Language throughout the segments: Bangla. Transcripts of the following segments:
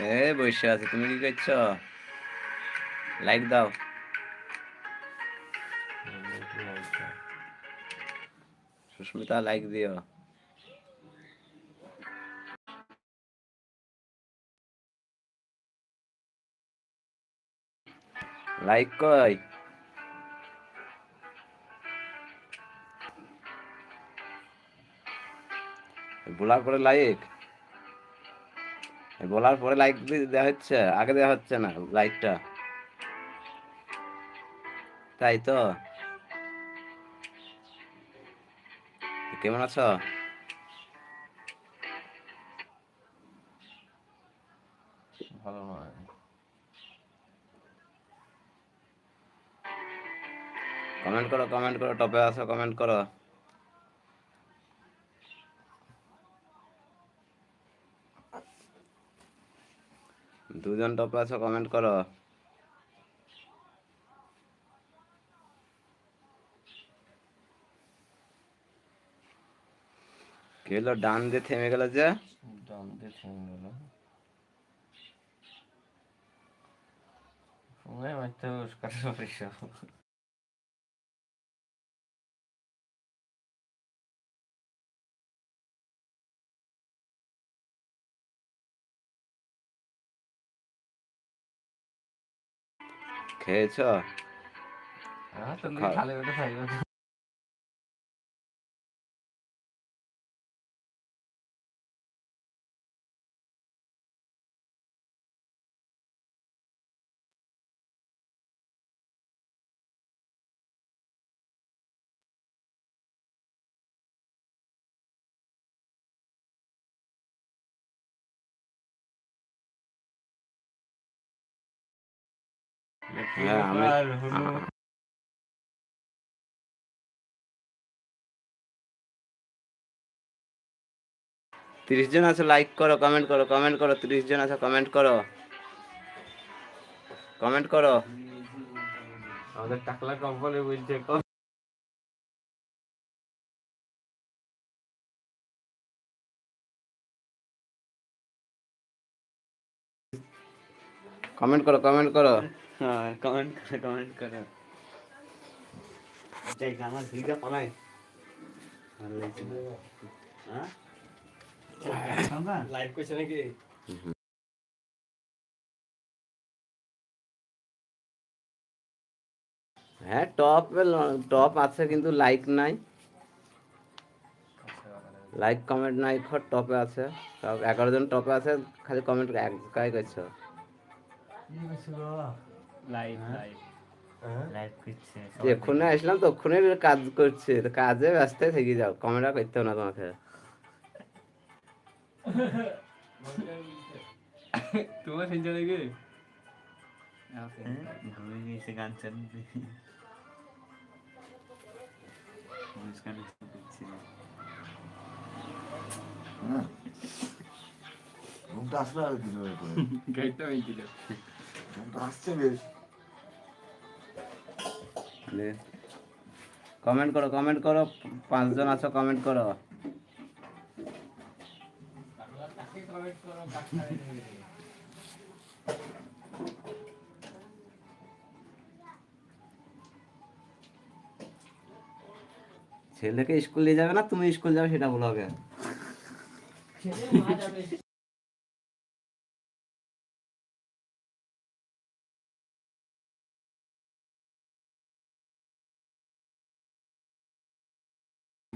এ বসে আছি, তুমি কি করছ? লাইক দাও। সুস্মিতা লাইক দিও। লাইক কই? বলার পরে লাইক বলার পরে লাইক দেওয়া হচ্ছে আগে দেওয়া হচ্ছে না লাইকটা তাই তো? কেমন আছো? ভালো নয়। কমেন্ট করো কমেন্ট করো টপে আসো কমেন্ট করো। দুজন টপ আছো কমেন্ট করো। গেলো ডান দিয়ে থেমে গেল যে। ডান দিয়ে থেমে গেল। সময় মারতে উস্কার পারিস খেয়েছো? হ্যাঁ আমি- তিরিশ জন আছে লাইক করো কমেন্ট করো কমেন্ট করো তিরিশ জন আছে কমেন্ট করো। কমেন্ট করো। আমাদের টাকলা কোম্পানি বলছে কমেন্ট করো কমেন্ট করো। হ্যাঁ কমেন্ট করে কমেন্ট করে। যাই আমার ভিডিও পালাই ভালো লাগছে হ্যাঁ? লাইভ করছে নাকি? হ্যাঁ টপ টপ আছে কিন্তু লাইক নাই। লাইক কমেন্ট নাই খর টপে আছে। এগারো জন টপে আছে খালি কমেন্ট একাই করছ। লাইভ লাইভ লাইভ করছে যে এক্ষুনি আসলাম তো ওক্ষুনি কাজ করছে তো কাজে ব্যস্ত থেকে যাও কমেন্ট করতে হবে না তোমাকে। তোমার ভুলে গেছে গান মুস্কান করছে। ঘুমটা আসলে আর কি গাইডটা হয়েছিল ঘুমটা আসছে বেশ। কমেন্ট করো কমেন্ট করো, পাঁচজন আছো কমেন্ট করো। ছেলেকে স্কুল নিয়ে যাবে না? তুমি স্কুল যাবে, সেটা বলো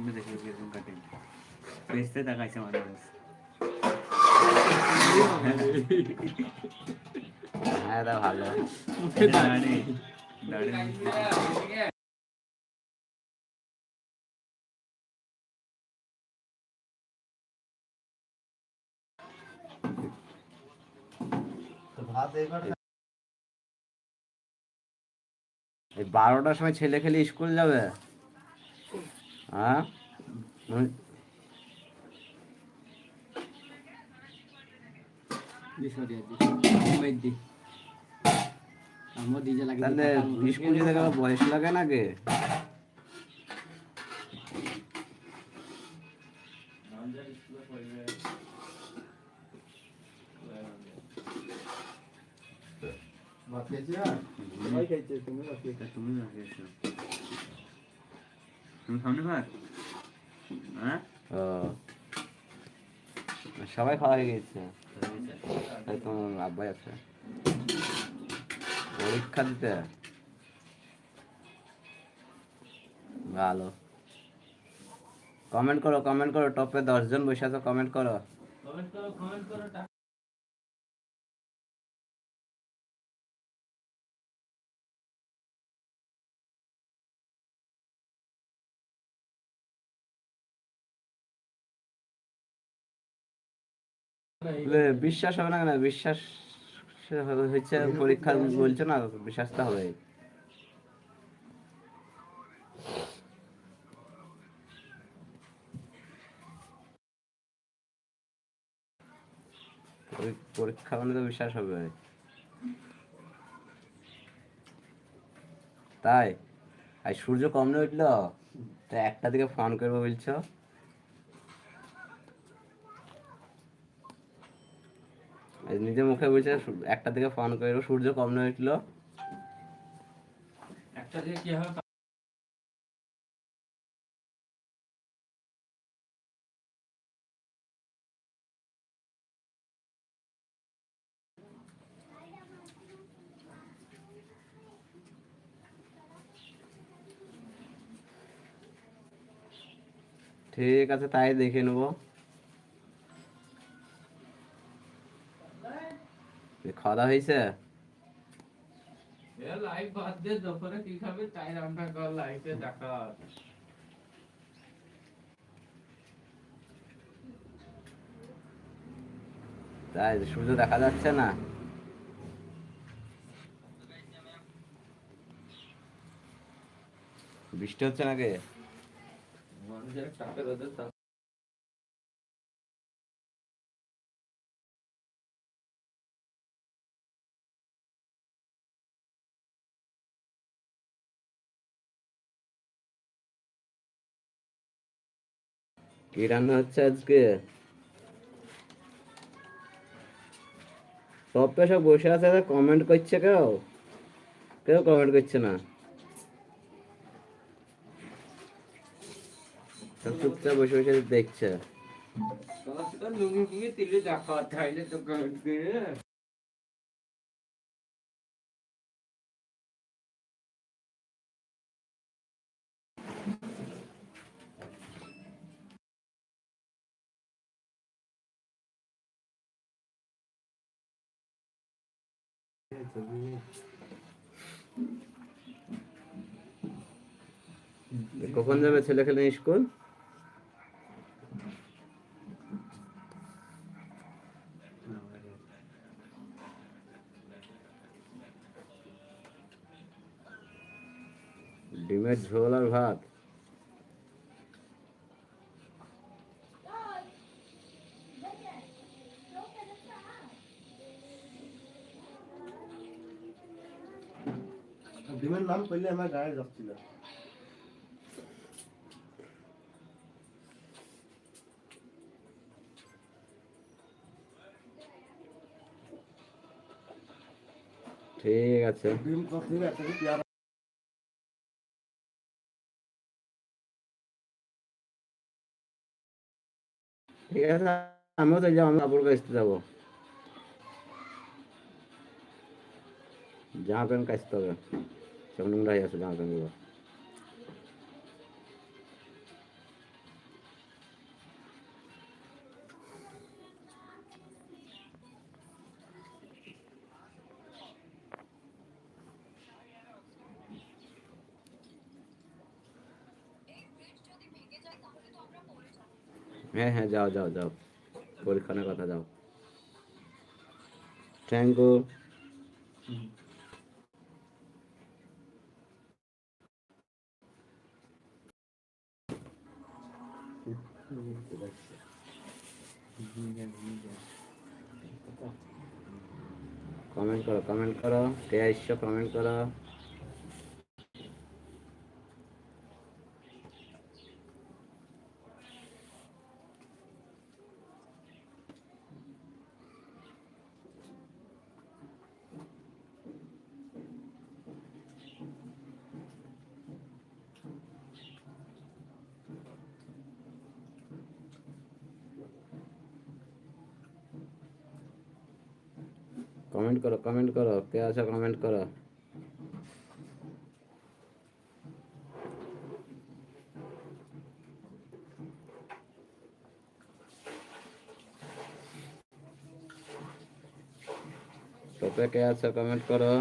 দেখে কীরকম কাটে বেসতে দেখাইছে মানুষ হ্যাঁ এটা ভালো দাঁড়ে দাঁড়ে এই বারোটার সময় ছেলে খেলে স্কুল যাবে? হ্যাঁ? তাহলে স্কুল যেতে গেলে বয়স লাগে নাকি না তুমি তুমি সবাই খাওয়া হয়ে গেছে। তোমার আব্বাই আছে। পরীক্ষা দিতে। ভালো। কমেন্ট করো কমেন্ট করো টপে দশজন বসে আছো কমেন্ট করো। কমেন্ট করো কমেন্ট করো বিশ্বাস হবে না কেন? বিশ্বাস হচ্ছে পরীক্ষা বলছো না বিশ্বাস তো হবে। পরী- পরীক্ষা মানে তো বিশ্বাস হবে। তাই আর সূর্য কম উঠল তো একটা দিকে ফোন করব বলছো। এই নিজে মুখে বলছে একটা থেকে ফোন করে সূর্য কম না উঠল একটা দিয়ে কি হবে? ঠিক আছে তাই দেখে নেব। খাওয়া দাওয়া হয়েছে লাইভ বাদ দুপুরে কি খাবে? তাই রান্না কর লাইভে দেখা তাই সূর্য দেখা যাচ্ছে না। বৃষ্টি হচ্ছে নাকি? মানুষের টাকা রোদে কি রান্না হচ্ছে আজকে? সব সব বসে আছে কমেন্ট করছে কেউ? কেউ কমেন্ট করছে না। চুপচাপ বসে বসে দেখছে লুঙ্গি ফুঙ্গি তিলে দেখা তাইলে তো কমেন্ট করে কখন যাবে ছেলে খেলে স্কুল? ডিমের ঝোল আর ভাত ডিমের নাম করলে আমার গায়ে যাচ্ছিল ঠিক আছে। ডিম কত দিবে একটা কি পেয়ারা। ঠিক আছে আমিও তো যাব আমি কাপড় কাচতে যাব। জামা প্যান্ট কাচতে হবে। সব নোংরা হয়ে আছে জামা প্যান্টগুলো হ্যাঁ হ্যাঁ যাও যাও যাও পরীক্ষণের কথা যাও থ্যাংক কমেন্ট করো কমেন্ট করো কে আসছো কমেন্ট করো। কমেন্ট করো কমেন্ট করো কে আছো কমেন্ট করো টপে কে আছো কমেন্ট করো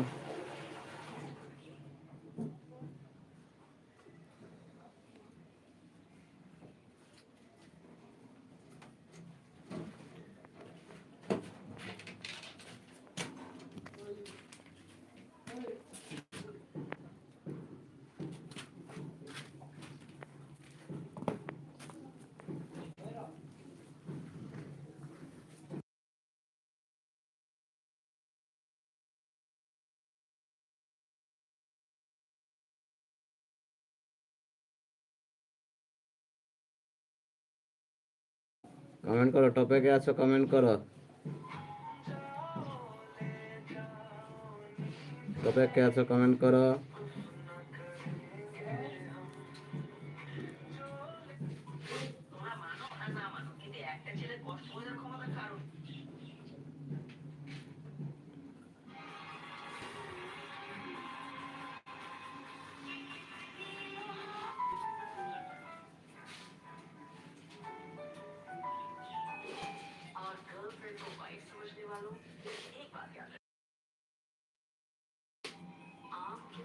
কমেন্ট করো টপিকে আছো কমেন্ট করো। টপিকে আছো কমেন্ট করো।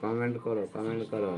কমেন্ট করো কমেন্ট করো